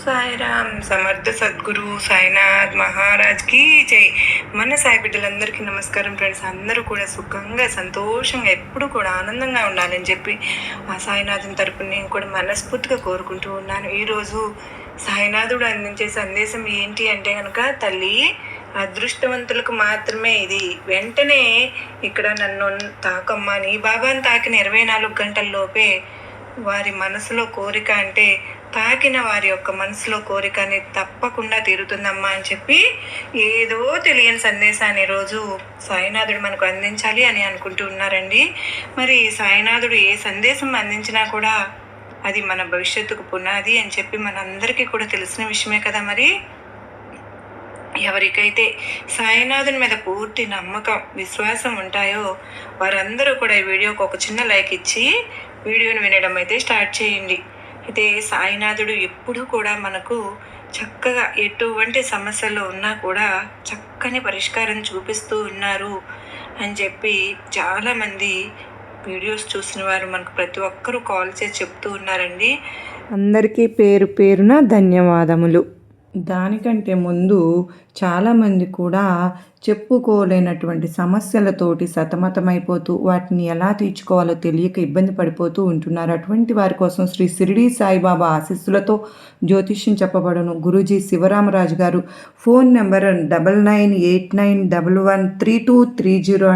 సాయిరామ్ సమర్థ సద్గురు సాయినాథ్ మహారాజ్కి జై. మన సాయి బిడ్డలందరికీ నమస్కారం ఫ్రెండ్స్. అందరూ కూడా సుఖంగా సంతోషంగా ఎప్పుడు కూడా ఆనందంగా ఉండాలని చెప్పి ఆ సాయినాథుని తరపున నేను కూడా మనస్ఫూర్తిగా కోరుకుంటూ ఉన్నాను. ఈరోజు సాయినాథుడు అందించే సందేశం ఏంటి అంటే కనుక తల్లి అదృష్టవంతులకు మాత్రమే ఇది. వెంటనే ఇక్కడ నన్ను తాకమ్మా నీ బాబాని తాకిన ఇరవై నాలుగు గంటల లోపే వారి మనసులో కోరిక అంటే తాకిన వారి యొక్క మనసులో కోరిక అనేది తప్పకుండా తీరుతుందమ్మా అని చెప్పి ఏదో తెలియని సందేశాన్ని రోజు సాయినాథుడు మనకు అందించాలి అని అనుకుంటూ ఉన్నారండి. మరి సాయినాథుడు ఏ సందేశం అందించినా కూడా అది మన భవిష్యత్తుకు పునాది అని చెప్పి మనందరికీ కూడా తెలిసిన విషయమే కదా మరి. ఎవరికైతే సాయినాథుని మీద పూర్తి నమ్మకం విశ్వాసం ఉంటాయో వారందరూ కూడా ఈ వీడియోకి ఒక చిన్న లైక్ ఇచ్చి వీడియోని వినడం అయితే స్టార్ట్ చేయండి. అయితే సాయినాథుడు ఎప్పుడూ కూడా మనకు చక్కగా ఎటువంటి సమస్యలు ఉన్నా కూడా చక్కని పరిష్కారం చూపిస్తూ ఉన్నారు అని చెప్పి చాలామంది వీడియోస్ చూసిన వారు మనకు ప్రతి ఒక్కరూ కాల్ చేసి చెప్తూ ఉన్నారండి. అందరికీ పేరు పేరున ధన్యవాదములు. దానికంటే ముందు చాలామంది కూడా చెప్పుకోలేనటువంటి సమస్యలతోటి సతమతమైపోతూ వాటిని ఎలా తీర్చుకోవాలో తెలియక ఇబ్బంది పడిపోతూ ఉంటున్నారు. అటువంటి వారి కోసం శ్రీ సిరిడి సాయిబాబా ఆశీస్సులతో జ్యోతిష్యం చెప్పబడను. గురూజీ శివరామరాజు గారు phone number double nine eight nine double one three two three zero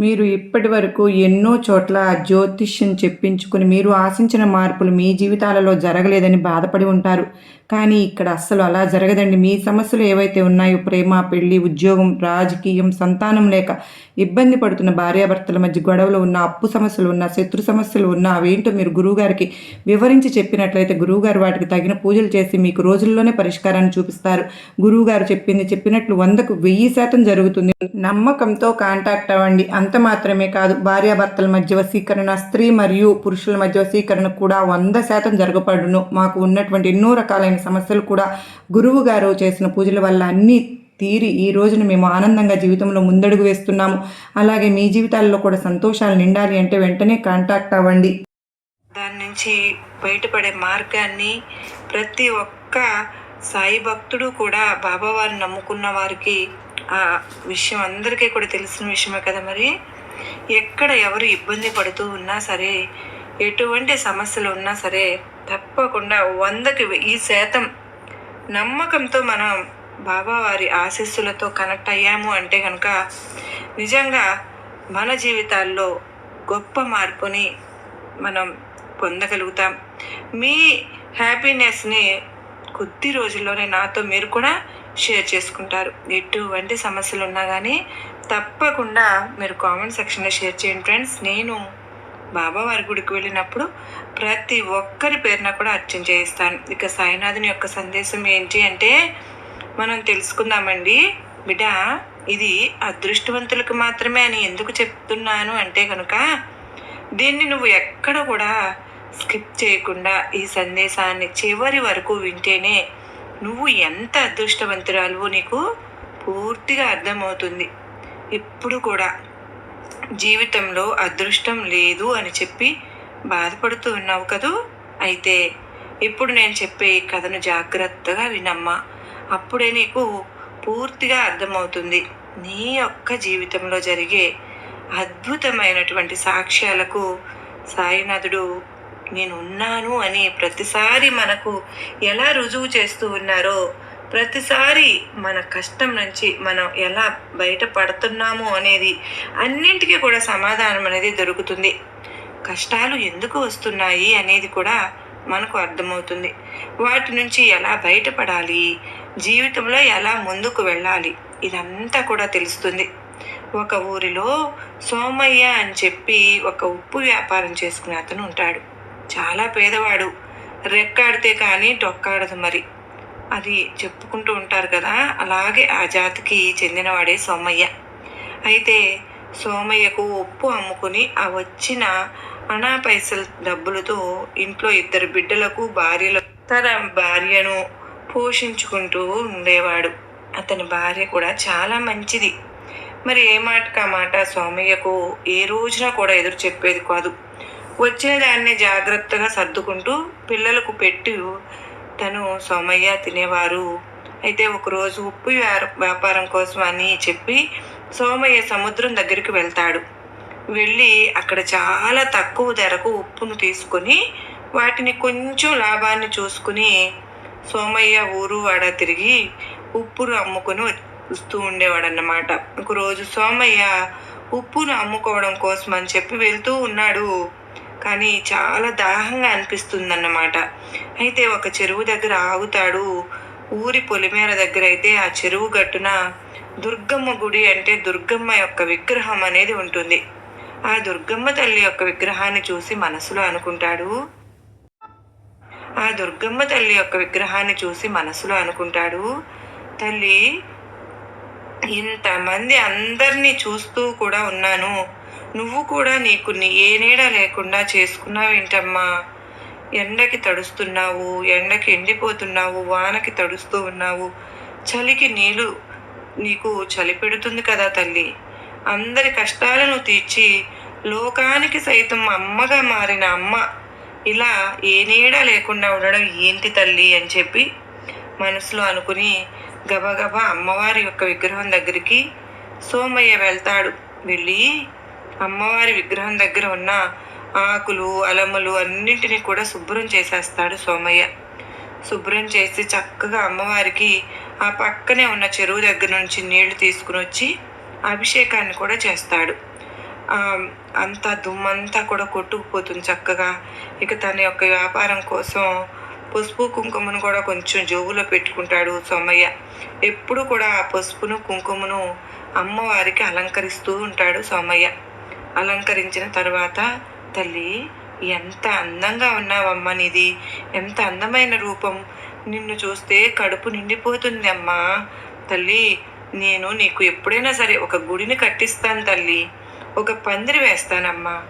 మీరు ఇప్పటి వరకు ఎన్నో చోట్ల జ్యోతిష్యం చెప్పించుకుని మీరు ఆశించిన మార్పులు మీ జీవితాలలో జరగలేదని బాధపడి ఉంటారు. కానీ ఇక్కడ అస్సలు అలా జరగదండి. మీ సమస్యలు ఏవైతే ఉన్నాయో ప్రేమ పెళ్ళి ఉద్యోగం రాజకీయం సంతానం లేక ఇబ్బంది పడుతున్న భార్యాభర్తల మధ్య గొడవలు ఉన్న అప్పు సమస్యలు ఉన్న శత్రు సమస్యలు ఉన్న అవేంటో మీరు గురువుగారికి వివరించి చెప్పినట్లయితే గురువుగారు వాటికి తగిన పూజలు చేసి మీకు రోజుల్లోనే పరిష్కారాన్ని చూపిస్తారు. గురువుగారు చెప్పింది చెప్పినట్లు వందకు వెయ్యి శాతం జరుగుతుంది. నమ్మకంతో కాంటాక్ట్ అవ్వండి. అంత మాత్రమే కాదు భార్యాభర్తల మధ్య వశీకరణ స్త్రీ మరియు పురుషుల మధ్య వశీకరణ కూడా వంద శాతం జరగబడును. మాకు ఉన్నటువంటి ఎన్నో రకాలైన సమస్యలు కూడా గురువు గారు చేసిన పూజల వల్ల అన్నీ తీరి ఈ రోజున మేము ఆనందంగా జీవితంలో ముందడుగు వేస్తున్నాము. అలాగే మీ జీవితాల్లో కూడా సంతోషాలు నిండాలి అంటే వెంటనే కాంటాక్ట్ అవ్వండి. దాని నుంచి బయటపడే మార్గాన్ని ప్రతి ఒక్క సాయి భక్తుడు కూడా బాబావారిని నమ్ముకున్న వారికి ఆ విషయం అందరికీ కూడా తెలిసిన విషయమే కదా మరి. ఎక్కడ ఎవరు ఇబ్బంది పడుతూ ఉన్నా సరే ఎటువంటి సమస్యలు ఉన్నా సరే తప్పకుండా వందకి వెయ్యి శాతం నమ్మకంతో మనం బాబావారి ఆశీస్సులతో కనెక్ట్ అయ్యాము అంటే కనుక నిజంగా మన జీవితాల్లో గొప్ప మార్పుని మనం పొందగలుగుతాం. మీ హ్యాపీనెస్ని కొద్ది రోజుల్లోనే నాతో మీరు కూడా షేర్ చేసుకుంటారు. ఎటువంటి సమస్యలు ఉన్నా కానీ తప్పకుండా మీరు కామెంట్ సెక్షన్లో షేర్ చేయండి ఫ్రెండ్స్. నేను బాబా వారి గుడికి వెళ్ళినప్పుడు ప్రతి ఒక్కరి పేరున కూడా అర్చన చేయిస్తాను. ఇక సాయినాథుని యొక్క సందేశం ఏంటి అంటే మనం తెలుసుకుందామండి. బిడ్డ ఇది అదృష్టవంతులకు మాత్రమే అని ఎందుకు చెప్తున్నాను అంటే కనుక దీన్ని నువ్వు ఎక్కడ కూడా స్కిప్ చేయకుండా ఈ సందేశాన్ని చివరి వరకు వింటేనే నువ్వు ఎంత అదృష్టవంతురాలువో నీకు పూర్తిగా అర్థమవుతుంది. ఇప్పుడు కూడా జీవితంలో అదృష్టం లేదు అని చెప్పి బాధపడుతూ ఉన్నావు కదూ? అయితే ఇప్పుడు నేను చెప్పే ఈ కథను జాగ్రత్తగా వినమ్మా. అప్పుడే నీకు పూర్తిగా అర్థమవుతుంది. నీ యొక్క జీవితంలో జరిగే అద్భుతమైనటువంటి సాక్ష్యాలకు సాయినాథుడు నేను ఉన్నాను అని ప్రతిసారి మనకు ఎలా రుజువు చేస్తూ ఉన్నారో ప్రతిసారి మన కష్టం నుంచి మనం ఎలా బయటపడుతున్నాము అనేది అన్నింటికీ కూడా సమాధానం అనేది దొరుకుతుంది. కష్టాలు ఎందుకు వస్తున్నాయి అనేది కూడా మనకు అర్థమవుతుంది. వాటి నుంచి ఎలా బయటపడాలి జీవితంలో ఎలా ముందుకు వెళ్ళాలి? ఇదంతా కూడా తెలుస్తుంది. ఒక ఊరిలో సోమయ్య అని చెప్పి ఒక ఉప్పు వ్యాపారం చేసుకునే అతను ఉంటాడు. చాలా పేదవాడు. రెక్కాడితే కానీ డొక్కాడదు మరి. అది చెప్పుకుంటూ ఉంటారు కదా అలాగే ఆ జాతికి చెందినవాడే సోమయ్య. అయితే సోమయ్యకు ఉప్పు అమ్ముకుని ఆ వచ్చిన అనా పైసల డబ్బులతో ఇంట్లో ఇద్దరు బిడ్డలకు భార్యలు తన భార్యను పోషించుకుంటూ ఉండేవాడు. అతని భార్య కూడా చాలా మంచిది. మరి ఏ మాటక మాట సోమయ్యకు ఏ రోజున కూడా ఎదురు చెప్పేది కాదు. వచ్చిన దాన్ని జాగ్రత్తగా సర్దుకుంటూ పిల్లలకు పెట్టి. తను సోమయ్య తినేవారు. అయితే ఒకరోజు ఉప్పు వ్యాపారం కోసం అని చెప్పి సోమయ్య సముద్రం దగ్గరికి వెళ్తాడు. వెళ్ళి అక్కడ చాలా తక్కువ ధరకు ఉప్పును తీసుకొని వాటిని కొంచెం లాభాన్ని చూసుకుని సోమయ్య ఊరు వాడ తిరిగి ఉప్పును అమ్ముకొని వస్తూ ఉండేవాడన్నమాట. ఒకరోజు సోమయ్య ఉప్పును అమ్ముకోవడం కోసం అని చెప్పి వెళ్తూ ఉన్నాడు. కానీ చాలా దాహంగా అనిపిస్తుందన్నమాట. అయితే ఒక చెరువు దగ్గర ఆగుతాడు. ఊరి పొలిమేర దగ్గర అయితే ఆ చెరువు గట్టున దుర్గమ్మ గుడి అంటే దుర్గమ్మ యొక్క విగ్రహం అనేది ఉంటుంది. ఆ దుర్గమ్మ తల్లి యొక్క విగ్రహాన్ని చూసి మనసులో అనుకుంటాడు ఆ దుర్గమ్మ తల్లి యొక్క విగ్రహాన్ని చూసి మనసులో అనుకుంటాడు తల్లి ఇంతమంది అందరినీ చూస్తూ కూడా ఉన్నాను. నువ్వు కూడా నీకు నీ ఏ నీడ లేకుండా చేసుకున్నావేంటమ్మా? ఎండకి తడుస్తున్నావు ఎండకి ఎండిపోతున్నావు వానకి తడుస్తూ ఉన్నావు. చలికి నీళ్ళు నీకు చలి పెడుతుంది కదా తల్లి. అందరి కష్టాలను తీర్చి లోకానికి సైతం అమ్మగా మారిన అమ్మ ఇలా ఏ నీడ లేకుండా ఉండడం ఏంటి తల్లి అని చెప్పి మనసులో అనుకుని గబగబా అమ్మవారి యొక్క విగ్రహం దగ్గరికి సోమయ్య వెళ్తాడు. వెళ్ళి అమ్మవారి విగ్రహం దగ్గర ఉన్న ఆకులు అలములు అన్నింటినీ కూడా శుభ్రం చేసేస్తాడు సోమయ్య. శుభ్రం చేసి చక్కగా అమ్మవారికి ఆ పక్కనే ఉన్న చెరువు దగ్గర నుంచి నీళ్ళు తీసుకుని వచ్చి అభిషేకాన్ని కూడా చేస్తాడు. అంతా దుమ్మంతా కూడా కొట్టుకుపోతుంది చక్కగా. ఇక తన యొక్క వ్యాపారం కోసం పసుపు కుంకుమను కూడా కొంచెం జోబులో పెట్టుకుంటాడు సోమయ్య. ఎప్పుడు కూడా ఆ పసుపును కుంకుమను అమ్మవారికి అలంకరిస్తూ ఉంటాడు సోమయ్య. అలంకరించిన తర్వాత తల్లి ఎంత అందంగా ఉన్నావమ్మా నీది. ఎంత అందమైన రూపం. నిన్ను చూస్తే కడుపు నిండిపోతుంది అమ్మా. తల్లి నేను నీకు ఎప్పుడైనా సరే ఒక గుడిని కట్టిస్తాను తల్లి. ఒక పందిరి వేస్తానమ్మా.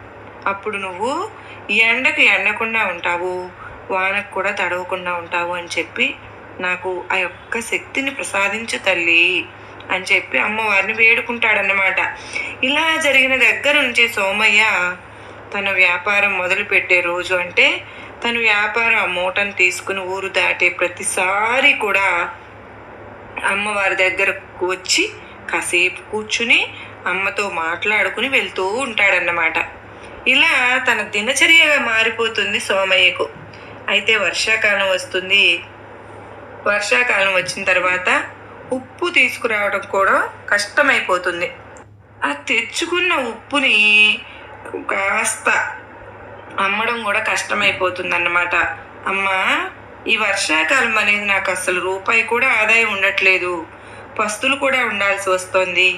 అప్పుడు నువ్వు ఎండకు ఎండకుండా ఉంటావు వానకు కూడా తడవకుండా ఉంటావు అని చెప్పి నాకు ఆ యొక్క శక్తిని ప్రసాదించు తల్లి అని చెప్పి అమ్మవారిని వేడుకుంటాడన్నమాట. ఇలా జరిగిన దగ్గర నుంచి సోమయ్య తన వ్యాపారం మొదలుపెట్టే రోజు అంటే తన వ్యాపారం ఆ మూటను తీసుకుని ఊరు దాటే ప్రతిసారి కూడా అమ్మవారి దగ్గరకు వచ్చి కాసేపు కూర్చుని అమ్మతో మాట్లాడుకుని వెళ్తూ ఉంటాడన్నమాట. ఇలా తన దినచర్యగా మారిపోతుంది సోమయ్యకు. అయితే వర్షాకాలం వస్తుంది. వర్షాకాలం వచ్చిన తర్వాత ఉప్పు తీసుకురావడం కూడా కష్టమైపోతుంది. ఆ తెచ్చుకున్న ఉప్పుని కాస్త అమ్మడం కూడా కష్టమైపోతుంది అన్నమాట అమ్మ ఈ వర్షాకాలం అనేది నాకు అసలు రూపాయి కూడా ఆదాయం ఉండట్లేదు. పస్తులు కూడా ఉండాల్సి వస్తుంది.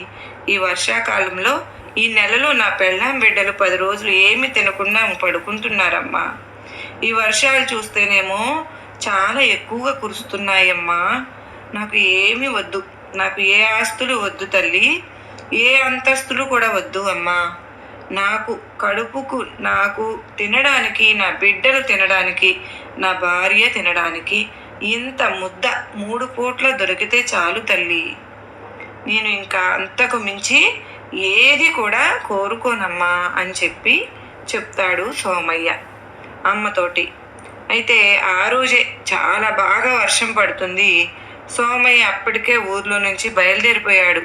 ఈ వర్షాకాలంలో ఈ నెలలో నా పెళ్ళాం బిడ్డలు పది రోజులు ఏమి తినకుండా పడుకుంటున్నారమ్మా. ఈ వర్షాలు చూస్తేనేమో చాలా ఎక్కువగా కురుస్తున్నాయమ్మా. నాకు ఏమి వద్దు. నాకు ఏ ఆస్తులు వద్దు తల్లి. ఏ అంతస్తులు కూడా వద్దు అమ్మా. నాకు కడుపుకు నాకు తినడానికి నా బిడ్డలు తినడానికి నా భార్య తినడానికి ఇంత ముద్ద మూడు పూట్ల దొరికితే చాలు తల్లి. నేను ఇంకా అంతకు మించి ఏది కూడా కోరుకోనమ్మా అని చెప్పి చెప్తాడు సోమయ్య అమ్మతోటి. అయితే ఆ రోజే చాలా బాగా వర్షం పడుతుంది. సోమయ్య అప్పటికే ఊర్లో నుంచి బయలుదేరిపోయాడు.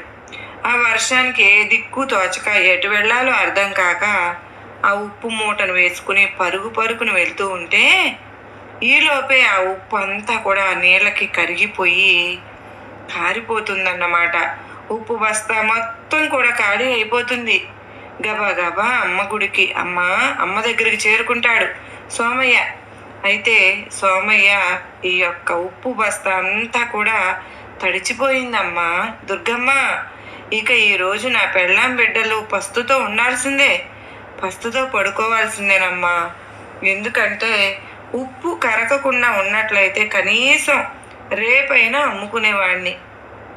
ఆ వర్షానికి ఏ దిక్కు తోచక ఎటు వెళ్ళాలో అర్థం కాక ఆ ఉప్పు మూటను వేసుకుని పరుగు పరుగును వెళ్తూ ఉంటే ఈలోపే ఆ ఉప్పు అంతా కూడా నీళ్ళకి కరిగిపోయి కారిపోతుందన్నమాట ఉప్పు బస్తా మొత్తం కూడా ఖాళీ అయిపోతుంది. గబా గబా అమ్మ గుడికి అమ్మ అమ్మ దగ్గరికి చేరుకుంటాడు సోమయ్య. అయితే సోమయ్య ఈ యొక్క ఉప్పు బస్తా అంతా కూడా తడిచిపోయిందమ్మా దుర్గమ్మ. ఇక ఈ రోజు నా పెళ్ళాం బిడ్డలు పస్తుతో ఉండాల్సిందే. పస్తుతో పడుకోవాల్సిందేనమ్మా. ఎందుకంటే ఉప్పు కరగకుండా ఉన్నట్లయితే కనీసం రేపైనా అమ్ముకునేవాడిని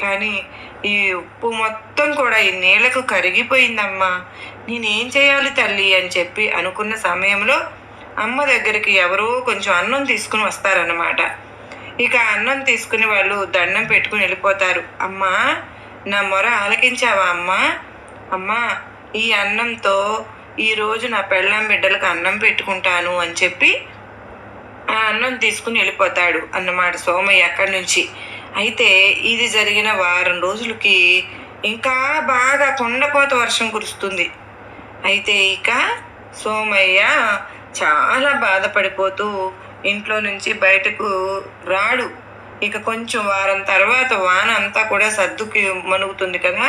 కానీ ఈ ఉప్పు మొత్తం కూడా ఈ నీళ్ళకు కరిగిపోయిందమ్మా. నేనేం చేయాలి తల్లి అని చెప్పి అనుకున్న సమయంలో అమ్మ దగ్గరికి ఎవరో కొంచెం అన్నం తీసుకుని వస్తారన్నమాట. ఇక అన్నం తీసుకుని వాళ్ళు దండం పెట్టుకుని వెళ్ళిపోతారు. అమ్మా నా మొర ఆలకించావా అమ్మా? అమ్మా ఈ అన్నంతో ఈరోజు నా పెళ్ళాం బిడ్డలకు అన్నం పెట్టుకుంటాను అని చెప్పి ఆ అన్నం తీసుకుని వెళ్ళిపోతాడు అన్నమాట సోమయ్య అక్కడి నుంచి. అయితే ఇది జరిగిన వారం రోజులకి ఇంకా బాగా కొండపోత వర్షం కురుస్తుంది. అయితే ఇక సోమయ్య చాలా బాధపడిపోతూ ఇంట్లో నుంచి బయటకు రాడు. ఇక కొంచెం వారం తర్వాత వాన అంతా కూడా సర్దుకి మనుగుతుంది కదా.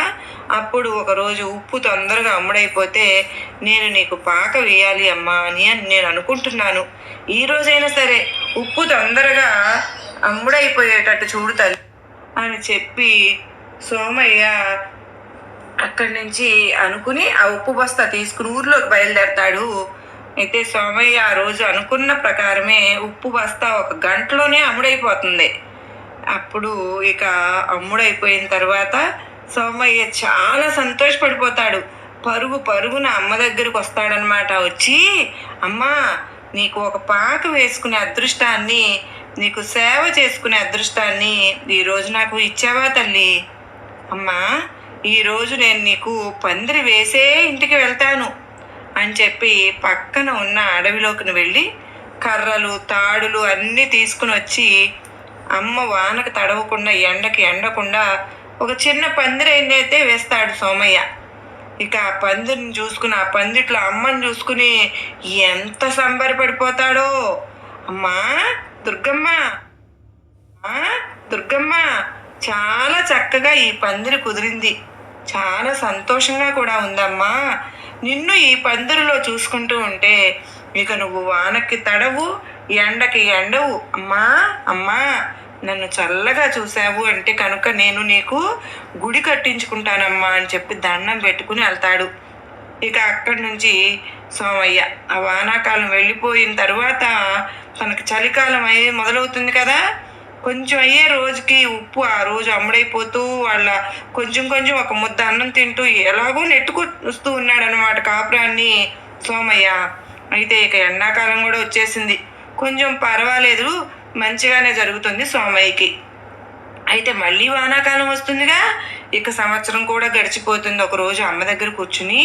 అప్పుడు ఒకరోజు ఉప్పు తొందరగా అమ్ముడైపోతే నేను నీకు పాక వేయాలి అమ్మా అని నేను అనుకుంటున్నాను. ఈ రోజైనా సరే ఉప్పు తొందరగా అమ్ముడైపోయేటట్టు చూడు తల్లి అని చెప్పి సోమయ్య అక్కడి నుంచి అనుకుని ఆ ఉప్పు బస్తా తీసుకుని ఊర్లోకి బయలుదేరతాడు. అయితే సోమయ్య ఆ రోజు అనుకున్న ప్రకారమే ఉప్పు బస్తా ఒక గంటలోనే అమ్ముడైపోతుంది. అప్పుడు ఇక అమ్ముడైపోయిన తర్వాత సోమయ్య చాలా సంతోషపడిపోతాడు. పరుగు పరుగున అమ్మ దగ్గరకు వస్తాడనమాట వచ్చి అమ్మా నీకు ఒక పాక వేసుకునే అదృష్టాన్ని నీకు సేవ చేసుకునే అదృష్టాన్ని ఈరోజు నాకు ఇచ్చావా తల్లి? అమ్మా ఈరోజు నేను నీకు పందిరి వేసే ఇంటికి వెళ్తాను అని చెప్పి పక్కన ఉన్న అడవిలోకి వెళ్ళి కర్రలు తాడులు అన్నీ తీసుకుని వచ్చి అమ్మ వానకు తడవకుండా ఎండకి ఎండకుండా ఒక చిన్న పందిరి అయితే వేస్తాడు సోమయ్య. ఇక ఆ పందిరిని చూసుకుని ఆ పందిట్లో అమ్మని చూసుకుని ఎంత సంబరపడిపోతాడో! అమ్మా దుర్గమ్మ. దుర్గమ్మ చాలా చక్కగా ఈ పందిరి కుదిరింది. చాలా సంతోషంగా కూడా ఉందమ్మా. నిన్ను ఈ పందిరిలో చూసుకుంటూ ఉంటే ఇక నువ్వు వానకి తడవు ఎండకి ఎండవు. అమ్మా అమ్మా నన్ను చల్లగా చూసావు అంటే కనుక నేను నీకు గుడి కట్టించుకుంటానమ్మా అని చెప్పి దండం పెట్టుకుని వెళ్తాడు. ఇక అక్కడి నుంచి సోమయ్య ఆ వానాకాలం వెళ్ళిపోయిన తర్వాత తనకు చలికాలం అయ్యే మొదలవుతుంది కదా. కొంచెం అయ్యే రోజుకి ఉప్పు ఆ రోజు అమ్ముడైపోతూ వాళ్ళ కొంచెం కొంచెం ఒక ముద్ద అన్నం తింటూ ఎలాగో నెట్టుకొస్తూ ఉన్నాడనమాట కాపురాన్ని సోమయ్య అయితే ఇక ఎండాకాలం కూడా వచ్చేసింది. కొంచెం పర్వాలేదు మంచిగానే జరుగుతుంది సోమయ్యకి అయితే మళ్ళీ వానాకాలం వస్తుందిగా. ఇక సంవత్సరం కూడా గడిచిపోతుంది. ఒక రోజు అమ్మ దగ్గర కూర్చుని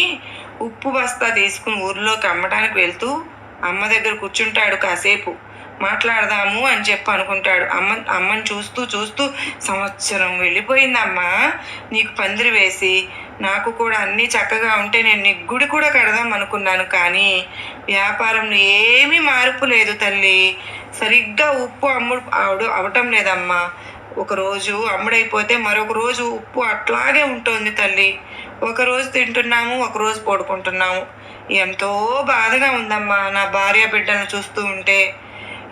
ఉప్పు బస్తా తీసుకుని ఊర్లోకి అమ్మటానికి వెళ్తూ అమ్మ దగ్గర కూర్చుంటాడు కాసేపు. మాట్లాడదాము అని చెప్పి అనుకుంటాడు. అమ్మ అమ్మని చూస్తూ చూస్తూ సంవత్సరం వెళ్ళిపోయిందమ్మా. నీకు పందిరి వేసి నాకు కూడా అన్నీ చక్కగా ఉంటే నేను నీకు గుడి కూడా కడదాం అనుకున్నాను కానీ వ్యాపారంలో ఏమీ మార్పు లేదు తల్లి. సరిగ్గా ఉప్పు అమ్ముడు అవడు అవటం లేదమ్మా. ఒకరోజు అమ్ముడైపోతే మరొక రోజు ఉప్పు అట్లాగే ఉంటుంది తల్లి. ఒకరోజు తింటున్నాము ఒకరోజు పడుకుంటున్నాము. ఎంతో బాధగా ఉందమ్మా నా భార్య బిడ్డలను చూస్తూ ఉంటే.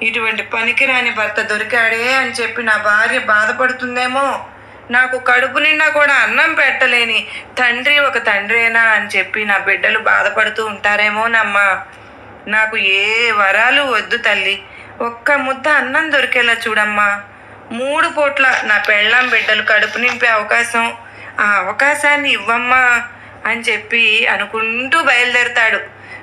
ఇటువంటి పనికిరాని భర్త దొరికాడే అని చెప్పి నా భార్య బాధపడుతుందేమో. నాకు కడుపు నిండా కూడా అన్నం పెట్టలేని తండ్రి ఒక తండ్రేనా అని చెప్పి నా బిడ్డలు బాధపడుతూ ఉంటారేమోనమ్మా. నాకు ఏ వరాలు వద్దు తల్లి. ఒక్క ముద్ద అన్నం దొరికేలా చూడమ్మా. మూడు పూట్ల నా పెళ్ళాం బిడ్డలు కడుపు నింపే అవకాశం ఆ అవకాశాన్ని ఇవ్వమ్మా అని చెప్పి అనుకుంటూ బయలుదేరతాడు.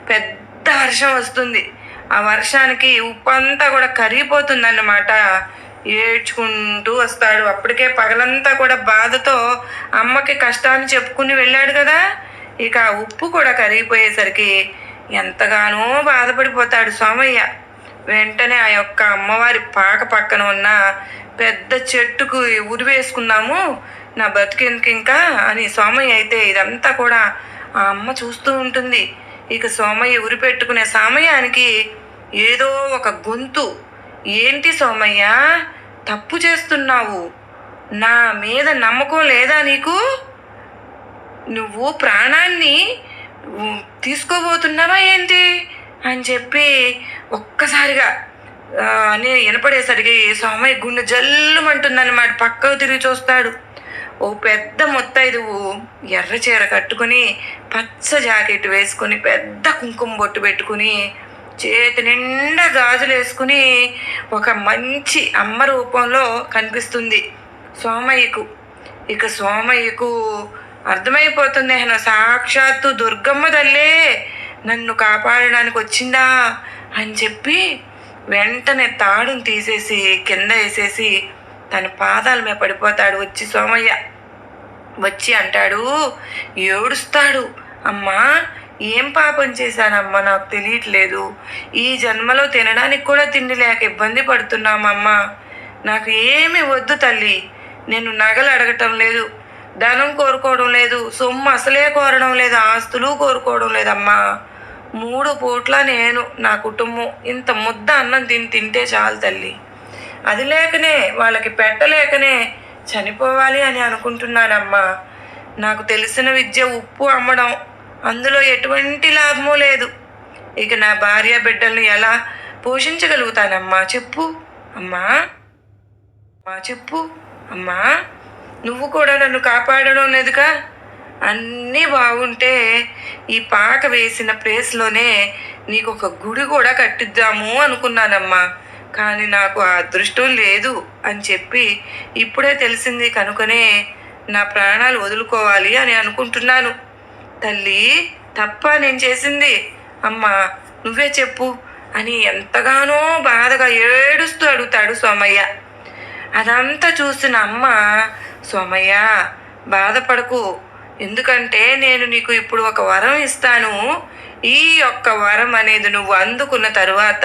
పెద్ద వర్షం వస్తుంది. ఆ వర్షానికి ఉప్పు అంతా కూడా కరిగిపోతుందన్నమాట. ఏడ్చుకుంటూ వస్తాడు. అప్పటికే పగలంతా కూడా బాధతో అమ్మకి కష్టాన్ని చెప్పుకుని వెళ్ళాడు కదా. ఇక ఆ ఉప్పు కూడా కరిగిపోయేసరికి ఎంతగానో బాధపడిపోతాడు సోమయ్య. వెంటనే ఆ యొక్క అమ్మవారి పాక పక్కన ఉన్న పెద్ద చెట్టుకు ఉరివేసుకుందాము నా బతికెందుకు ఇంకా? అని సోమయ్య అయితే ఇదంతా కూడా ఆ అమ్మ చూస్తూ ఉంటుంది. ఇక సోమయ్య ఉరి పెట్టుకునే సమయానికి ఏదో ఒక గొంతు. ఏంటి సోమయ్య? తప్పు చేస్తున్నావు. నా మీద నమ్మకం లేదా నీకు? నువ్వు ప్రాణాన్ని తీసుకోబోతున్నావా ఏంటి? అని చెప్పి ఒక్కసారిగా అని వినపడేసరికి సోమయ్య గుండె జల్లుమంటుందన్నమాట. పక్కకు తిరిగి చూస్తాడు. ఓ పెద్ద ముత్తైదువు ఎర్ర చీర కట్టుకుని పచ్చ జాకెట్ వేసుకుని పెద్ద కుంకుమ బొట్టు పెట్టుకుని చేతి నిండా గాజులు వేసుకుని ఒక మంచి అమ్మ రూపంలో కనిపిస్తుంది సోమయ్యకు. ఇక సోమయ్యకు అర్థమైపోతుంది ఆయన సాక్షాత్తు దుర్గమ్మ తల్లే నన్ను కాపాడడానికి వచ్చిందా అని చెప్పి వెంటనే తాడుని తీసేసి కింద వేసేసి తన పాదాల మీద పడిపోతాడు. వచ్చి సోమయ్య వచ్చి అంటాడు. ఏడుస్తాడు. అమ్మా ఏం పాపం చేశానమ్మా? నాకు తెలియట్లేదు. ఈ జన్మలో తినడానికి కూడా తిండి లేక ఇబ్బంది పడుతున్నామమ్మా. నాకు ఏమి వద్దు తల్లి. నేను నగలు అడగటం లేదు. ధనం కోరుకోవడం లేదు. సొమ్ము అసలే కోరడం లేదు. ఆస్తులు కోరుకోవడం లేదమ్మా. మూడు పూట్ల నేను నా కుటుంబం ఇంత ముద్ద అన్నం తిని తింటే చాలు తల్లి. అది లేకనే వాళ్ళకి పెట్టలేకనే చనిపోవాలి అని అనుకుంటున్నానమ్మా. నాకు తెలిసిన విద్య ఉప్పు అమ్మడం అందులో ఎటువంటి లాభము లేదు. ఇక నా భార్య బిడ్డల్ని ఎలా పోషించగలుగుతానమ్మా చెప్పు. అమ్మా అమ్మా చెప్పు. అమ్మా నువ్వు కూడా నన్ను కాపాడడం లేదుగా? అన్నీ బాగుంటే ఈ పాక వేసిన ప్లేస్లోనే నీకు ఒక గుడి కూడా కట్టిద్దాము అనుకున్నానమ్మా. కానీ నాకు ఆ అదృష్టం లేదు అని చెప్పి ఇప్పుడే తెలిసింది కనుకనే నా ప్రాణాలు వదులుకోవాలి అని అనుకుంటున్నాను. తల్లి తప్ప నేను చేసింది. అమ్మా నువ్వే చెప్పు అని ఎంతగానో బాధగా ఏడుస్తూ అడుగుతాడు సోమయ్య. అదంతా చూసిన అమ్మ సోమయ్య బాధపడకు. ఎందుకంటే నేను నీకు ఇప్పుడు ఒక వరం ఇస్తాను. ఈ యొక్క వరం అనేది నువ్వు అందుకున్న తరువాత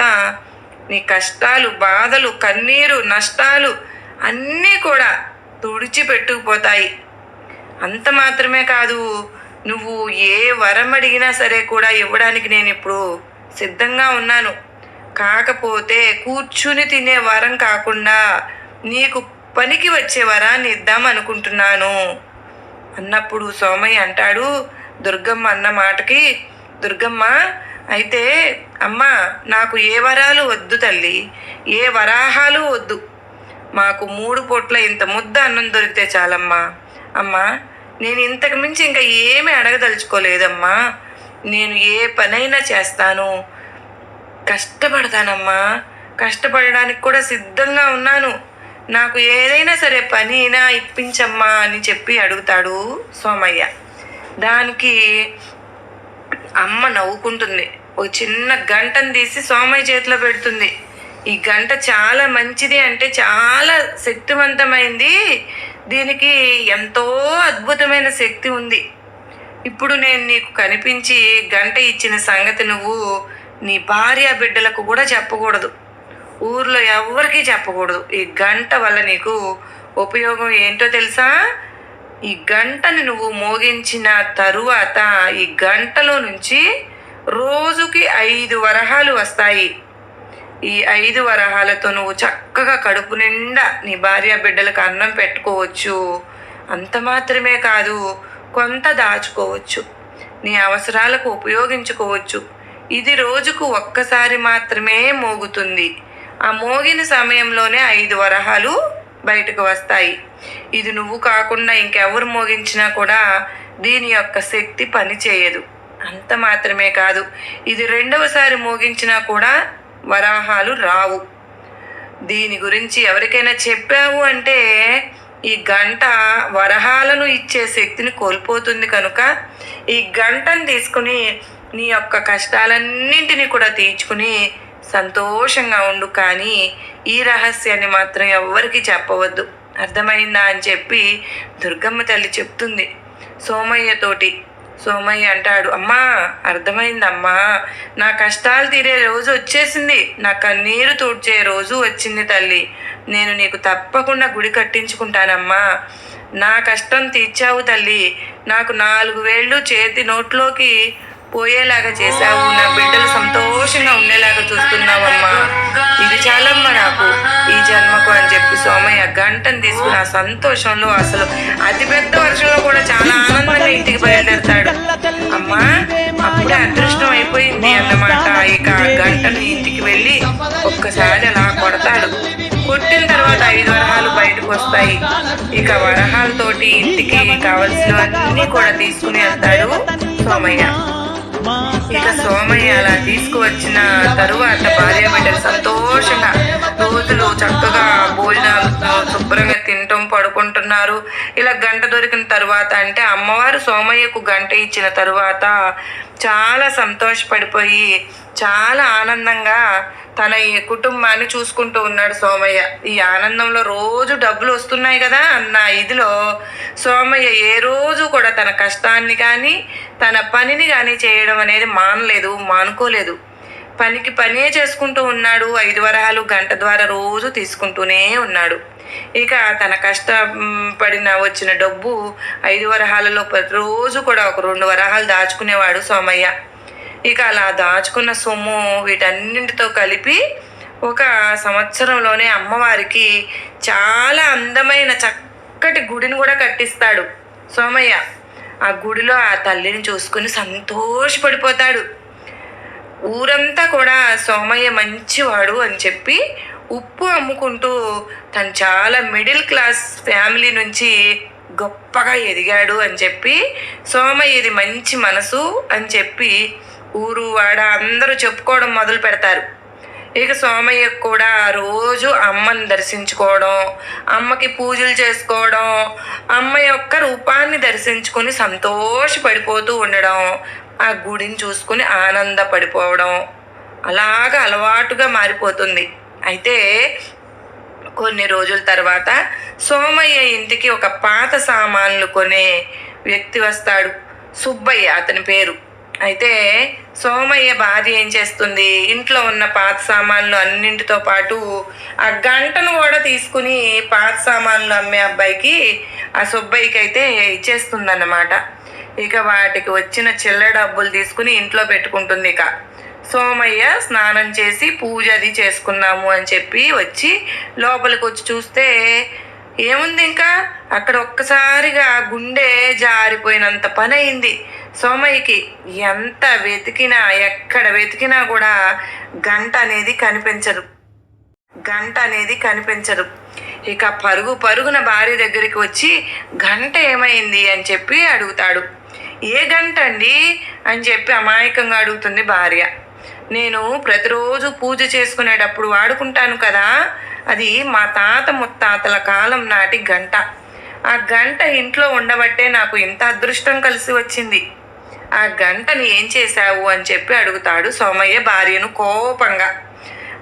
నీ కష్టాలు బాధలు కన్నీరు నష్టాలు అన్నీ కూడా తుడిచిపెట్టుకుపోతాయి అంత మాత్రమే కాదు నువ్వు ఏ వరం అడిగినా సరే కూడా ఇవ్వడానికి నేను ఇప్పుడు సిద్ధంగా ఉన్నాను. కాకపోతే కూర్చుని తినే వరం కాకుండా నీకు పనికి వచ్చే వరాన్ని ఇద్దాం అనుకుంటున్నాను. అన్నప్పుడు సోమయ్య అంటాడు దుర్గమ్మ అన్న మాటకి దుర్గమ్మ అయితే అమ్మ నాకు ఏ వరాలు వద్దు తల్లి ఏ వరాహాలు వద్దు. మాకు మూడు పూట్ల ఇంత ముద్ద అన్నం దొరికితే చాలమ్మా. అమ్మా నేను ఇంతకు మించి ఇంకా ఏమీ అడగదలుచుకోలేదమ్మా. నేను ఏ పనైనా చేస్తాను. కష్టపడతానమ్మా. కష్టపడడానికి కూడా సిద్ధంగా ఉన్నాను. నాకు ఏదైనా సరే పని అయినా ఇప్పించమ్మా అని చెప్పి అడుగుతాడు సోమయ్య. దానికి అమ్మ నవ్వుకుంటుంది. ఒక చిన్న గంటను తీసి సోమయ్య చేతిలో పెడుతుంది. ఈ గంట చాలా మంచిది అంటే చాలా శక్తివంతమైంది. దీనికి ఎంతో అద్భుతమైన శక్తి ఉంది. ఇప్పుడు నేను నీకు కనిపించి గంట ఇచ్చిన సంగతి నువ్వు నీ భార్య బిడ్డలకు కూడా చెప్పకూడదు. ఊర్లో ఎవరికీ చెప్పకూడదు. ఈ గంట వల్ల నీకు ఉపయోగం ఏంటో తెలుసా? ఈ గంటని నువ్వు మోగించిన తరువాత ఈ గంటలో నుంచి రోజుకి ఐదు వరహాలు వస్తాయి. ఈ ఐదు వరహాలతో నువ్వు చక్కగా కడుపు నిండా నీ భార్య బిడ్డలకు అన్నం పెట్టుకోవచ్చు. అంత మాత్రమే కాదు కొంత దాచుకోవచ్చు. నీ అవసరాలకు ఉపయోగించుకోవచ్చు. ఇది రోజుకు ఒక్కసారి మాత్రమే మోగుతుంది. ఆ మోగిన సమయంలోనే ఐదు వరహాలు బయటకు వస్తాయి. ఇది నువ్వు కాకుండా ఇంకెవరు మోగించినా కూడా దీని యొక్క శక్తి పనిచేయదు. అంత మాత్రమే కాదు. ఇది రెండవసారి మోగించినా కూడా వరాహాలు రావు. దీని గురించి ఎవరికైనా చెప్పావు అంటే ఈ గంట వరహాలను ఇచ్చే శక్తిని కోల్పోతుంది కనుక ఈ గంటను తీసుకుని నీ యొక్క కష్టాలన్నింటినీ కూడా తీర్చుకుని సంతోషంగా ఉండు. కానీ ఈ రహస్యాన్ని మాత్రం ఎవ్వరికీ చెప్పవద్దు. అర్థమైందా అని చెప్పి దుర్గమ్మ తల్లి చెప్తుంది. సోమయ్యతోటి సోమయ్య అంటాడు అమ్మా అర్థమైందమ్మా. నా కష్టాలు తీరే రోజు వచ్చేసింది. నా కన్నీరు తూడ్చే రోజు వచ్చింది తల్లి. నేను నీకు తప్పకుండా గుడి కట్టించుకుంటానమ్మా. నా కష్టం తీర్చావు తల్లి. నాకు నాలుగు వేళ్ళు చేతి నోట్లోకి పోయేలాగా చేశావు. నా బిడ్డలు సంతోషంగా ఉండేలాగా చూస్తున్నావమ్మా. ఇది చాలమ్మా నాకు. ఈ జన్మకు అని చెప్పి సోమయ్య గంటను తీసుకుని ఆ సంతోషంలో అసలు అతిపెద్ద వర్షంలో కూడా చాలా ఆనందంగా ఇంటికి బయలుదేరుతాడు. అమ్మా అప్పుడే అదృష్టం అయిపోయింది అన్నమాట. ఇక ఆ గంటను ఇంటికి వెళ్ళి ఒక్కసారి అలా కొడతాడు. కొట్టిన తర్వాత ఐదు వరహాలు బయటకు వస్తాయి. ఇక వరహాలతోటి ఇంటికి కావలసినవన్నీ కూడా తీసుకుని వెళ్తాడు సోమయ్య. ఇక సోమయ్య అలా తీసుకువచ్చిన తరువాత భార్య బిడ్డలు సంతోషంగా రోజులు చక్కగా భోజనాలు శుభ్రంగా తినటం పడుకుంటున్నారు. ఇలా గంట దొరికిన తరువాత అంటే అమ్మవారు సోమయ్యకు గంట ఇచ్చిన తరువాత చాలా సంతోషపడిపోయి చాలా ఆనందంగా తన ఈ కుటుంబాన్ని చూసుకుంటూ ఉన్నాడు సోమయ్య. ఈ ఆనందంలో రోజు డబ్బులు వస్తున్నాయి కదా అన్న ఇదిలో సోమయ్య ఏ రోజు కూడా తన కష్టాన్ని కానీ తన పనిని కానీ చేయడం అనేది మానలేదు మానుకోలేదు. పనికి పనే చేసుకుంటూ ఉన్నాడు. ఐదు వరహాలు గంట ద్వారా రోజు తీసుకుంటూనే ఉన్నాడు. ఇక తన కష్టపడిన వచ్చిన డబ్బు ఐదు వరహాలలో ప్రతిరోజు కూడా ఒక రెండు వరహాలు దాచుకునేవాడు సోమయ్య. ఇక అలా దాచుకున్న సొమ్ము వీటన్నింటితో కలిపి ఒక సంవత్సరంలోనే అమ్మవారికి చాలా అందమైన చక్కటి గుడిని కూడా కట్టిస్తాడు. సోమయ్య ఆ గుడిలో ఆ తల్లిని చూసుకుని సంతోషపడిపోతాడు. ఊరంతా కూడా సోమయ్య మంచివాడు అని చెప్పి ఉప్పు అమ్ముకుంటూ తను చాలా మిడిల్ క్లాస్ ఫ్యామిలీ నుంచి గొప్పగా ఎదిగాడు అని చెప్పి సోమయ్యది మంచి మనసు అని చెప్పి ఊరు వాడ అందరూ చెప్పుకోవడం మొదలు పెడతారు. ఇక సోమయ్య కూడా రోజు అమ్మని దర్శించుకోవడం అమ్మకి పూజలు చేసుకోవడం అమ్మ యొక్క రూపాన్ని దర్శించుకుని సంతోషపడిపోతూ ఉండడం ఆ గుడిని చూసుకుని ఆనందపడిపోవడం అలాగ అలవాటుగా మారిపోతుంది. అయితే కొన్ని రోజుల తర్వాత సోమయ్య ఇంటికి ఒక పాత సామాన్లు కొనే వ్యక్తి వస్తాడు సుబ్బయ్య అతని పేరు. అయితే సోమయ్య భార్య ఏం చేస్తుంది? ఇంట్లో ఉన్న పాత సామాన్లు అన్నింటితో పాటు ఆ గంటను కూడా తీసుకుని పాత సామాన్లు అమ్మే అబ్బాయికి ఆ సుబ్బయ్యకి అయితే ఇచ్చేస్తుందన్నమాట. ఇక వాటికి వచ్చిన చిల్లర డబ్బులు తీసుకుని ఇంట్లో పెట్టుకుంటుంది ఇక. సోమయ్య స్నానం చేసి పూజ అది చేసుకున్నాము అని చెప్పి వచ్చి లోపలికి వచ్చి చూస్తే ఏముంది ఇంకా? అక్కడ ఒక్కసారిగా గుండె జారిపోయినంత పని అయింది సోమయ్యకి ఎంత వెతికినా ఎక్కడ వెతికినా కూడా గంట అనేది కనిపించదు. గంట అనేది కనిపించదు. ఇక పరుగు పరుగున భార్య దగ్గరికి వచ్చి గంట ఏమైంది? అని చెప్పి అడుగుతాడు. ఏ గంట అండి? అని చెప్పి అమాయకంగా అడుగుతుంది భార్య. నేను ప్రతిరోజు పూజ చేసుకునేటప్పుడు వాడుకుంటాను కదా అది మా తాత ముత్తాతల కాలం నాటి గంట. ఆ గంట ఇంట్లో ఉండబట్టే నాకు ఇంత అదృష్టం కలిసి వచ్చింది. ఆ గంటని ఏం చేశావు అని చెప్పి అడుగుతాడు సోమయ్య భార్యను కోపంగా.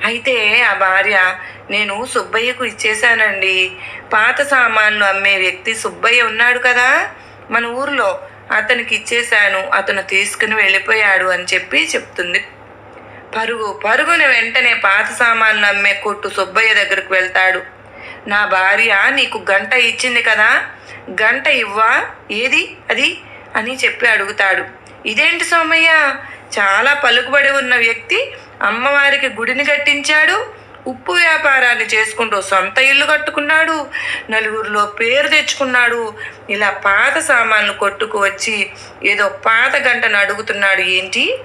అయితే ఆ భార్య నేను సుబ్బయ్యకు ఇచ్చేశానండి. పాత సామాన్లు అమ్మే వ్యక్తి సుబ్బయ్య ఉన్నాడు కదా మన ఊర్లో. అతనికి ఇచ్చేశాను అతను తీసుకుని వెళ్ళిపోయాడు అని చెప్పి చెప్తుంది పరుగు పరుగున వెంటనే పాత సామాన్లు అమ్మే కొట్టు సుబ్బయ్య దగ్గరకు వెళ్తాడు. నా భార్య నీకు గంట ఇచ్చింది కదా? గంట ఇవ్వా? ఏది? అది? అని చెప్పి అడుగుతాడు. ఇదేంటి సోమయ్య? చాలా పలుకుబడి ఉన్న వ్యక్తి అమ్మవారికి గుడిని కట్టించాడు. ఉప్పు వ్యాపారాన్ని చేసుకుంటూ సొంత ఇల్లు కట్టుకున్నాడు. నలుగురిలో పేరు తెచ్చుకున్నాడు. ఇలా పాత సామాన్లు కొట్టుకు వచ్చి ఏదో పాత గంటను అడుగుతున్నాడు ఏంటి?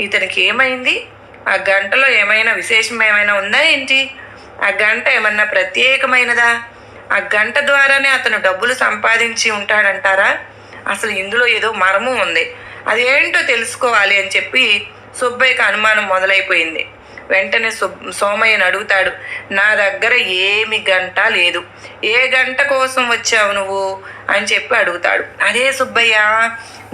ఇతనికి ఏమైంది? ఆ గంటలో ఏమైనా విశేషం ఏమైనా ఉందా ఏంటి? ఆ గంట ఏమన్నా ప్రత్యేకమైనదా? ఆ గంట ద్వారానే అతను డబ్బులు సంపాదించి ఉంటాడంటారా? అసలు ఇందులో ఏదో మర్మం ఉంది. అదేంటో తెలుసుకోవాలి అని చెప్పి సుబ్బయ్యకి అనుమానం మొదలైపోయింది. వెంటనే సుబ్ సోమయ్యను అడుగుతాడు నా దగ్గర ఏమి గంట లేదు. ఏ గంట కోసం వచ్చావు నువ్వు? అని చెప్పి అడుగుతాడు. అదే సుబ్బయ్య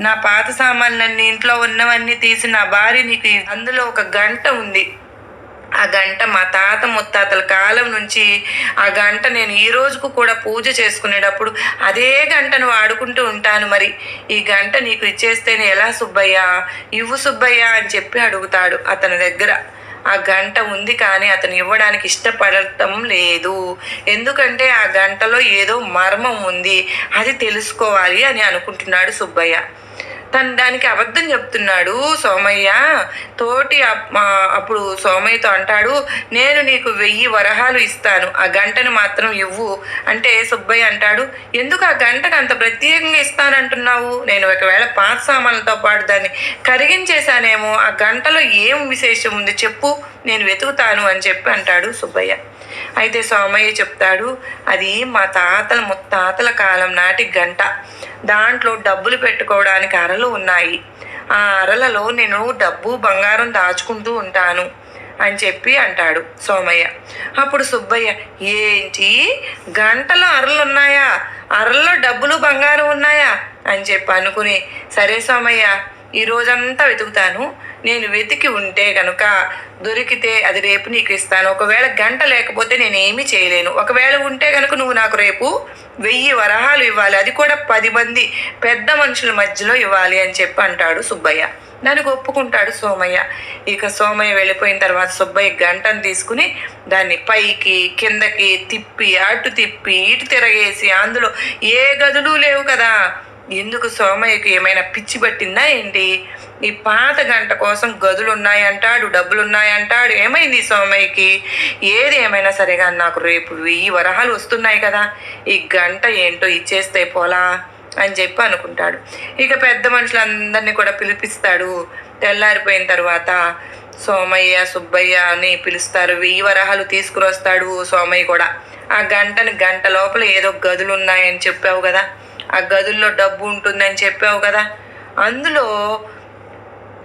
నా పాత సామాన్లన్నీ ఇంట్లో ఉన్నవన్నీ తీసి నా భార్య నీకు అందులో ఒక గంట ఉంది. ఆ గంట మా తాత ముత్తాతల కాలం నుంచి ఆ గంట నేను ఈ రోజుకు కూడా పూజ చేసుకునేటప్పుడు అదే గంటను వాడుకుంటూ ఉంటాను మరి. ఈ గంట నీకు ఇచ్చేస్తేనే ఎలా సుబ్బయ్య? ఇవ్వు సుబ్బయ్య అని చెప్పి అడుగుతాడు అతని దగ్గర. ఆ గంట ఉంది కానీ అతను ఇవ్వడానికి ఇష్టపడటం లేదు. ఎందుకంటే ఆ గంటలో ఏదో మర్మం ఉంది. అది తెలుసుకోవాలి అని అనుకుంటున్నాడు సుబ్బయ్య. తను దానికి అబద్ధం చెప్తున్నాడు సోమయ్య. తోటి అప్పుడు సోమయ్యతో అంటాడు నేను నీకు వెయ్యి వరహాలు ఇస్తాను ఆ గంటను మాత్రం ఇవ్వు. అంటే సుబ్బయ్య అంటాడు ఎందుకు ఆ గంటకు అంత ప్రత్యేకంగా ఇస్తానంటున్నావు? నేను ఒకవేళ పాత సామాన్లతో పాటు దాన్ని కరిగించేశానేమో ఆ గంటలో ఏం విశేషం ఉంది చెప్పు నేను వెతుకుతాను అని చెప్పి అంటాడు సుబ్బయ్య. అయితే సోమయ్య చెప్తాడు అది మా తాతల ముత్తాతల కాలం నాటి గంట. దాంట్లో డబ్బులు పెట్టుకోవడానికి అరలు ఉన్నాయి. ఆ అరలలో నేను డబ్బు బంగారం దాచుకుంటూ ఉంటాను అని చెప్పి అంటాడు సోమయ్య. అప్పుడు సుబ్బయ్య ఏంటి? గంటలో అరలు ఉన్నాయా? అరల్లో డబ్బులు బంగారం ఉన్నాయా? అని చెప్పి అనుకుని సరే సోమయ్య ఈ రోజంతా వెతుకుతాను. నేను వెతికి ఉంటే కనుక దొరికితే అది రేపు నీకు ఇస్తాను. ఒకవేళ గంట లేకపోతే నేను ఏమీ చేయలేను. ఒకవేళ ఉంటే కనుక నువ్వు నాకు రేపు వెయ్యి వరహాలు ఇవ్వాలి. అది కూడా పది మంది పెద్ద మనుషుల మధ్యలో ఇవ్వాలి అని చెప్పి అంటాడు సుబ్బయ్య. దానికి ఒప్పుకుంటాడు సోమయ్య. ఇక సోమయ్య వెళ్ళిపోయిన తర్వాత సుబ్బయ్య గంటను తీసుకుని దాన్ని పైకి కిందకి తిప్పి అటు తిప్పి ఇటు తిరగేసి అందులో ఏ గదులు లేవు కదా. ఎందుకు సోమయ్యకి ఏమైనా పిచ్చి పట్టిందా ఏంటి? ఈ పాత గంట కోసం గదులు ఉన్నాయంటాడు డబ్బులు ఉన్నాయంటాడు ఏమైంది సోమయ్యకి? ఏది ఏమైనా సరేగా నాకు రేపు వెయ్యి వరహాలు వస్తున్నాయి కదా. ఈ గంట ఏంటో ఇచ్చేస్తే పోలా అని చెప్పి అనుకుంటాడు. ఇక పెద్ద మనుషులందరినీ కూడా పిలిపిస్తాడు. తెల్లారిపోయిన తర్వాత సోమయ్య సుబ్బయ్య అని పిలుస్తారు. వెయ్యి వరహాలు తీసుకుని వస్తాడు సోమయ్య కూడా. ఆ గంటని గంట లోపల ఏదో గదులు ఉన్నాయని చెప్పావు కదా. ఆ గదుల్లో డబ్బు ఉంటుందని చెప్పావు కదా? అందులో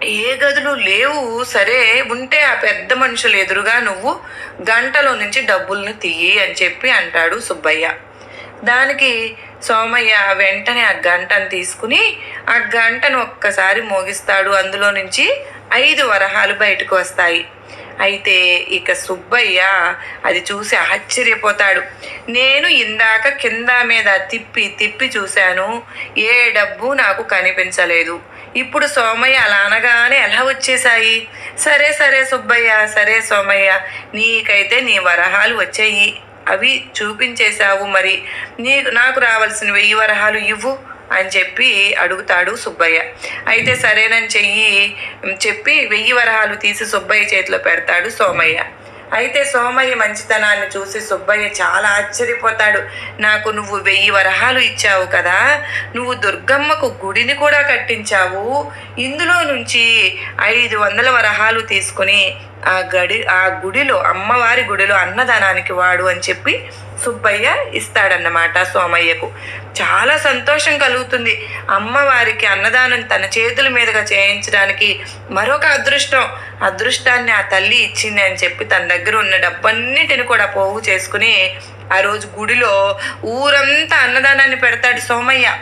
ఏ గదులు లేవు. సరే ఉంటే ఆ పెద్ద మనుషులు ఎదురుగా నువ్వు గంటలో నుంచి డబ్బుల్ని తీయి అని చెప్పి అంటాడు సుబ్బయ్య. దానికి సోమయ్య వెంటనే ఆ గంటను తీసుకుని ఆ గంటను ఒక్కసారి మోగిస్తాడు. అందులో నుంచి ఐదు వరహాలు బయటకు వస్తాయి. అయితే ఇక సుబ్బయ్య అది చూసి ఆశ్చర్యపోతాడు. నేను ఇందాక కింద మీద తిప్పి తిప్పి చూశాను. ఏ డబ్బు నాకు కనిపించలేదు. ఇప్పుడు సోమయ్య అలా అనగానే ఎలా వచ్చేసాయి సరే సరే సుబ్బయ్య సరే సోమయ్య నీకైతే నీ వరహాలు వచ్చాయి. అవి చూపించేశావు మరి. నీ నాకు రావాల్సిన వెయ్యి వరహాలు ఇవ్వు. అని చెప్పి అడుగుతాడు సుబ్బయ్య. అయితే సరేనని చెయ్యి చెప్పి వెయ్యి వరహాలు తీసి సుబ్బయ్య చేతిలో పెడతాడు సోమయ్య. అయితే సోమయ్య మంచితనాన్ని చూసి సుబ్బయ్య చాలా ఆశ్చర్యపోతాడు. నాకు నువ్వు వెయ్యి వరహాలు ఇచ్చావు కదా నువ్వు దుర్గమ్మకు గుడిని కూడా కట్టించావు. ఇందులో నుంచి ఐదు వందల వరహాలు తీసుకుని ఆ గడి ఆ గుడిలో అమ్మవారి గుడిలో అన్నదానానికి వాడు అని చెప్పి సుబ్బయ్య ఇస్తాడన్నమాట సోమయ్యకు. చాలా సంతోషం కలుగుతుంది. అమ్మవారికి అన్నదానం తన చేతుల మీదుగా చేయించడానికి మరొక అదృష్టం. అదృష్టాన్ని ఆ తల్లి ఇచ్చింది అని చెప్పి తన దగ్గర ఉన్న డబ్బన్నిటిని కూడా పోగు చేసుకుని ఆ రోజు గుడిలో ఊరంతా అన్నదానాన్ని పెడతాడు సోమయ్య.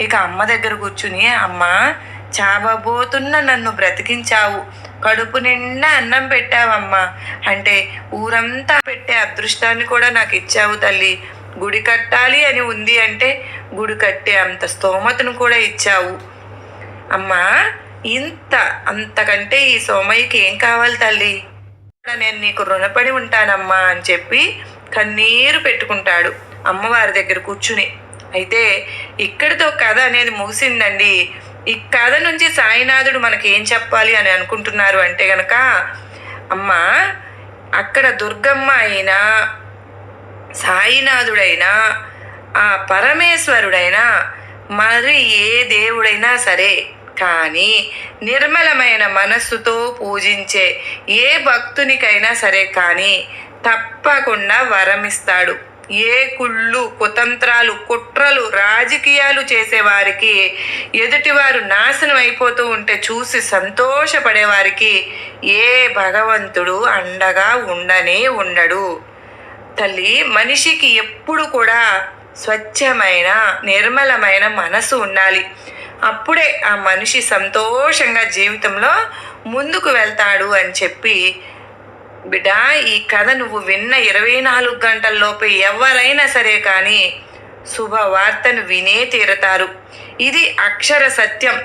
ఇక అమ్మ దగ్గర కూర్చుని అమ్మ చావబోతున్న నన్ను బ్రతికించావు. కడుపు నిండా అన్నం పెట్టావమ్మా. అంటే ఊరంతా పెట్టే అదృష్టాన్ని కూడా నాకు ఇచ్చావు తల్లి. గుడి కట్టాలి అని ఉంది అంటే గుడి కట్టే అంత స్తోమతను కూడా ఇచ్చావు. అమ్మా ఇంత అంతకంటే ఈ సోమయ్యకి ఏం కావాలి తల్లి? నేను నీకు రుణపడి ఉంటానమ్మా అని చెప్పి కన్నీరు పెట్టుకుంటాడు అమ్మవారి దగ్గర కూర్చుని. అయితే ఇక్కడితో కథ అనేది ముగిసిందండి. ఈ కథ నుంచి సాయినాథుడు మనకి ఏం చెప్పాలి అని అనుకుంటున్నారు అంటే గనక అమ్మ అక్కడ దుర్గమ్మ అయినా సాయినాథుడైనా ఆ పరమేశ్వరుడైనా మరి ఏ దేవుడైనా సరే కానీ నిర్మలమైన మనస్సుతో పూజించే ఏ భక్తునికైనా సరే కానీ తప్పకుండా వరమిస్తాడు. ఏ కుళ్ళు కుతంత్రాలు కుట్రలు రాజకీయాలు చేసేవారికి ఎదుటివారు నాశనం అయిపోతూ ఉంటే చూసి సంతోషపడేవారికి ఏ భగవంతుడు అండగా ఉండనే ఉండడు. తల్లి మనిషికి ఎప్పుడు కూడా స్వచ్ఛమైన నిర్మలమైన మనసు ఉండాలి. అప్పుడే ఆ మనిషి సంతోషంగా జీవితంలో ముందుకు వెళ్తాడు అని చెప్పి బిడా ఈ కథ నువ్వు విన్న ఇరవై నాలుగు గంటల్లోపే ఎవరైనా సరే కానీ శుభవార్తను వినే తీరతారు. ఇది అక్షర సత్యం.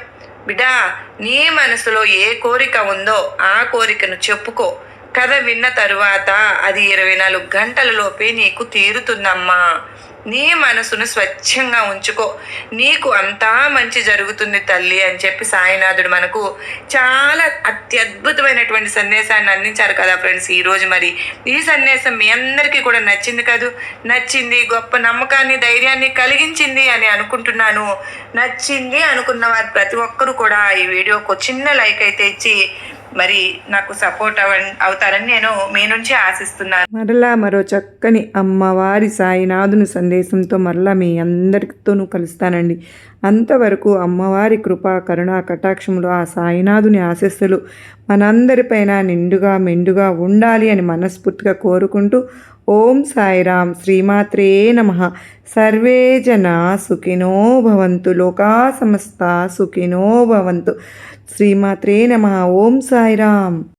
బిడా నీ మనసులో ఏ కోరిక ఉందో ఆ కోరికను చెప్పుకో. కథ విన్న తరువాత అది ఇరవై నాలుగు గంటలలోపే నీకు తీరుతుందమ్మా. నీ మనసును స్వచ్ఛంగా ఉంచుకో. నీకు అంతా మంచి జరుగుతుంది తల్లి అని చెప్పి సాయినాథుడు మనకు చాలా అత్యద్భుతమైనటువంటి సందేశాన్ని అందించారు కదా ఫ్రెండ్స్. ఈరోజు మరి ఈ సందేశం మీ అందరికీ కూడా నచ్చింది కదూ? నచ్చింది గొప్ప నమ్మకాన్ని ధైర్యాన్ని కలిగించింది అని అనుకుంటున్నాను. నచ్చింది అనుకున్న వారు ప్రతి ఒక్కరూ కూడా ఈ వీడియోకు చిన్న లైక్ అయితే ఇచ్చి మరి నాకు సపోర్ట్ అవ అవుతారని నేను మీ నుంచి ఆశిస్తున్నాను. మరలా మరో చక్కని అమ్మవారి సాయినాథుని సందేశంతో మరలా మీ అందరితోనూ కలుస్తానండి. అంతవరకు అమ్మవారి కృపా కరుణా కటాక్షములు ఆ సాయినాథుని ఆశస్సులు మనందరిపైన నిండుగా మెండుగా ఉండాలి అని మనస్ఫూర్తిగా కోరుకుంటూ ఓం సాయిరామ్ శ్రీమాత్రే నమ. సర్వే జన సుఖినో భవంతు లోకా సమస్త సుఖినో భవంతు. శ్రీమాత్రే నమ. ఓం సాయిరామ్.